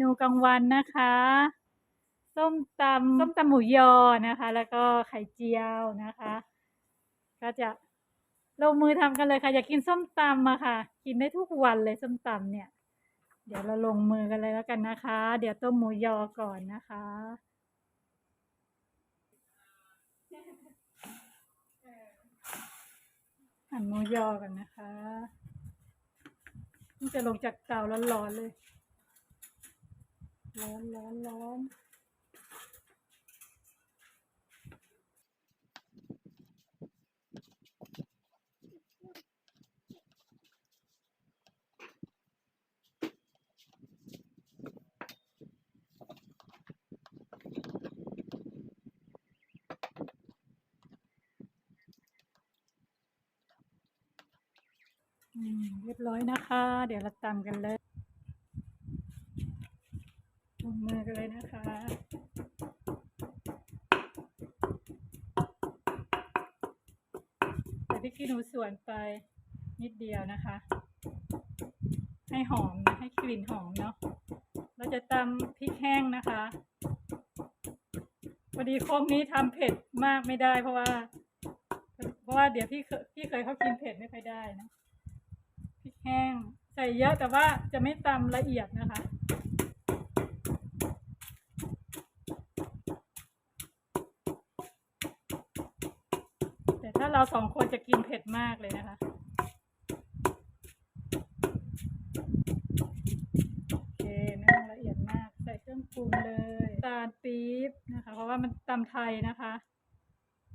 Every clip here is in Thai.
นูกลางวันนะคะ ส้มตำส้มตำหมูยอนะคะ แล้วก็ไข่เจียวนะคะ ก็จะลงมือทำกันเลยค่ะ อยากกินส้มตำอะค่ะ กินได้ทุกวันเลยส้มตำเนี่ย เดี๋ยวเราลงมือกันเลยแล้วกันนะคะ เดี๋ยวต้มหมูยอก่อนนะคะหั่นหมูยอกันนะคะนี่จะลงจากเตาร้อนๆเลย ร้อนร้อนร้อมเรียบร้อยนะคะ เดี๋ยวเราตำกันเลย มือกันเลยนะคะใส่พริกขี้หนูส่วนไปนิดเดียวนะคะ ให้หอมนะให้กลิ่นหอมเนาะ เราจะตำพริกแห้งนะคะพอดีโคกนี้ทำเผ็ดมากไม่ได้เพราะว่า เพราะว่าเดี๋ยวพี่เคยพี่เคยเขากินเผ็ดไม่ค่อยได้นะพริกแห้งใส่เยอะแต่ว่าจะไม่ตำละเอียดนะคะ ถ้าเราสองคนจะกินเผ็ดมากเลยนะคะโอเคไม่ต้องละเอียดมาก ใส่เครื่องปรุงเลยตาลปี๊บนะคะ เพราะว่ามันตำไทยนะคะ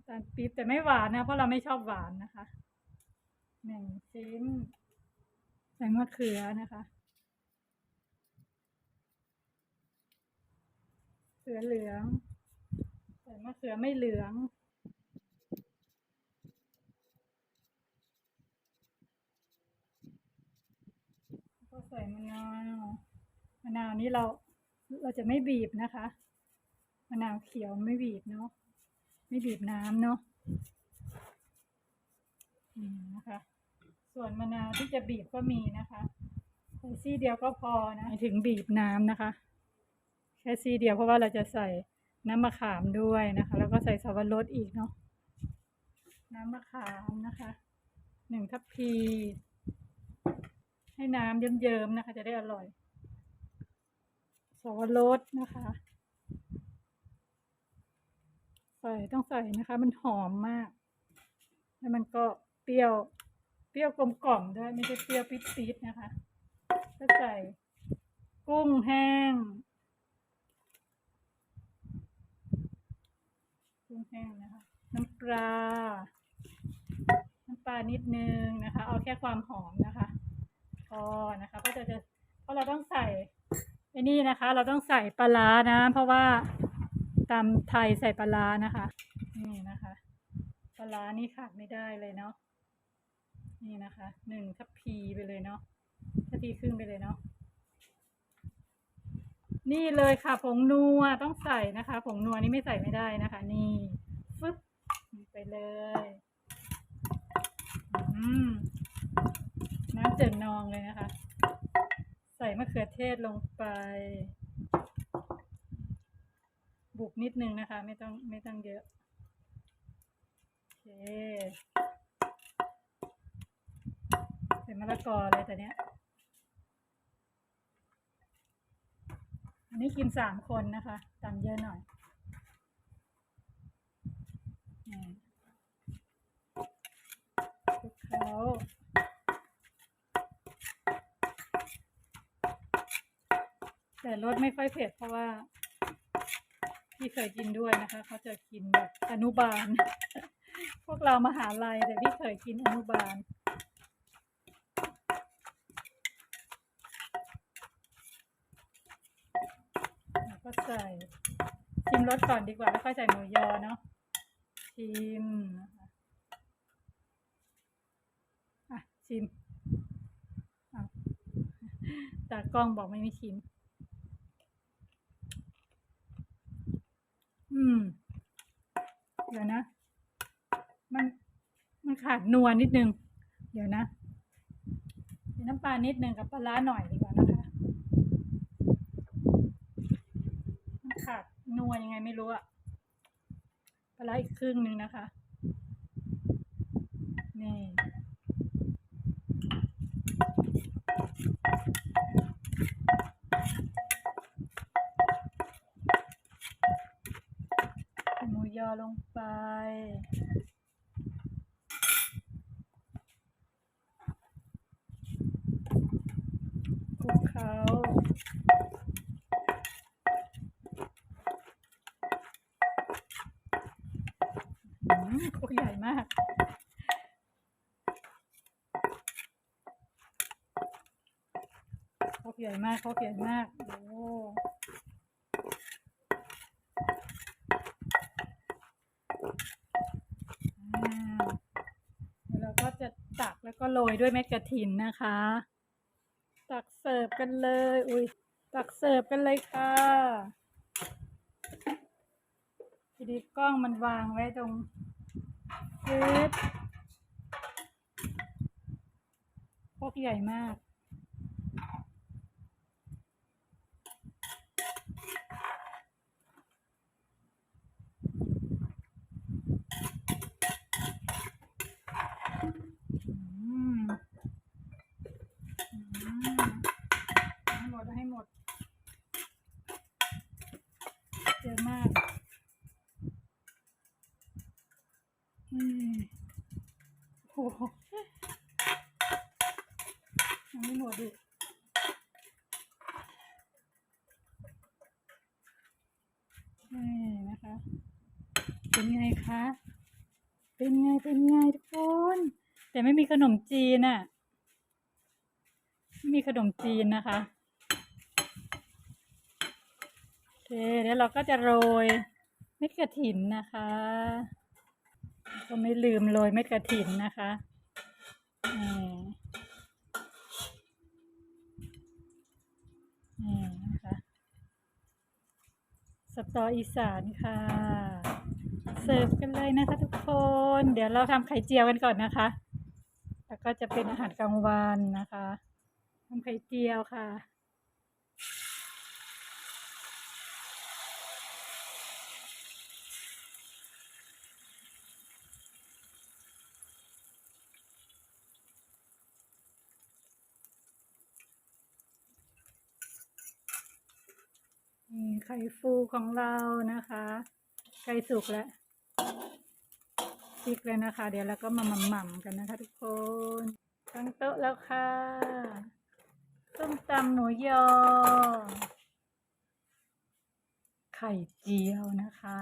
ตาลปี๊บแต่ไม่หวานนะเพราะเราไม่ชอบหวานนะคะหนึ่งชิ้นใส่มะเขือนะคะเขือเหลือง ใส่มะเขือไม่เหลือง ส่มะนาวมะนาวนี้เราเราจะไม่บีบนะคะมะนาวเขียวไม่บีบเนาะไม่บีบน้ำเนาะอืมนะคะ ส่วนมะนาวที่จะบีบก็มีนะคะใส่ซี่เดียวก็พอนะถึงบีบน้ำนะคะ แค่ซี่เดียวเพราะว่าเราจะใส่น้ำมะขามด้วยนะคะ แล้วก็ใส่สับปะรดอีกเนาะน้ำมะขามนะคะหนึ่งทัพพี ให้น้ำเยิ้มๆนะคะ จะได้อร่อยสับปะรดนะคะ ใส่ต้องใส่นะคะ มันหอมมาก แล้วมันก็เปรี้ยว เปรี้ยวกลมกล่อมด้วยไม่ใช่เปรี้ยวปิดๆนะคะก็ใส่กุ้งแห้งกุ้งแห้งนะคะ น้ำปลาน้ำปลานิดนึงนะคะ เอาแค่ความหอมนะคะ อนะคะเพราะจะจะเพราะเราต้องใส่ไอ้นี่นะคะ เราต้องใส่ปลาร้านะ เพราะว่าตำไทยใส่ปลานะคะ นี่นะคะปลานี่ขาดไม่ได้เลยเนาะนี่นะคะหนึ่งทัพพีไปเลยเนาะทัพพีครึ่งไปเลยเนาะนี่เลยค่ะผงนัวต้องใส่นะคะผงนัวนี่ไม่ใส่ไม่ได้นะคะ นี่ฟึบไปเลย อืม เจิ่นนองเลยนะคะ ใส่มะเขือเทศลงไป บุกนิดนึงนะคะ ไม่ต้องไม่ต้องเยอะ โอเค ใส่มะละกอเลยแต่เนี้ย อันนี้กินสามคนนะคะตำเยอะหน่อยคลุกเคล้าแต่ รสไม่ค่อยเผ็ดเพราะว่า พี่เคยกินด้วยนะคะ เขาจะกินแบบอนุบาล พวกเรามาหาลัยแต่พี่เคยกินอนุบาลแล้วก็ใส่ชิมรสก่อนดีกว่า แล้วค่อยใส่หมูยอเนาะชิมอะชิมอะตากล้องบอกไม่มีชิม อืม เดี๋ยวนะ มันมันขาดนัวนิดนึง เดี๋ยวนะใส่น้ำปลานิดนึงกับปลาร้าหน่อยดีกว่านะคะมันขาดนัวยังไงไม่รู้อะปลาร้าอีกครึ่งนึงนะคะ นี่ หมู ยอลงไป คลุกเขาอืมคลุกใหญ่มากครกใหญ่มากครกใหญ่มาก โอ้าเดี๋ยวเราก็จะตั ก็โรยด้วยเม็ดกระถินนะคะ ตักเสิร์ฟกันเลย อุ้ยตักเสิร์ฟกันเลยค่ะ ทีนี้กล้องมันวางไว้ตรงปึ๊บพวกใหญ่มาก ให้หมดให้หมด เยอะมาก อืมโอ้โหยังไม่หมดดินี่นะคะ เป็นไงคะ เป็นไง เป็นไงทุกคน แต่ไม่มีขนมจีนอะ มีขนมจีนนะคะโอเคแล้วเราก็จะโรยเม็ดกระถินนะคะ ก็ไม่ลืมโรยเม็ดกระถินนะคะนี่นี่นะคะสตออีสานค่ะ เสิร์ฟกันเลยนะคะทุกคน เดี๋ยวเราทำไข่เจียวกันก่อนนะคะ แล้วก็จะเป็นอาหารกลางวันนะคะ ทำไข่เจียวค่ะ นี่ไข่ฟูของเรานะคะใกล้สุกแล้วพิกเลยนะคะ เดี๋ยวเราก็มาหม่ำๆกันนะคะทุกคน ตั้งโต๊ะแล้วค่ะ ส้มตำหมูยอ ไข่เจียวนะคะ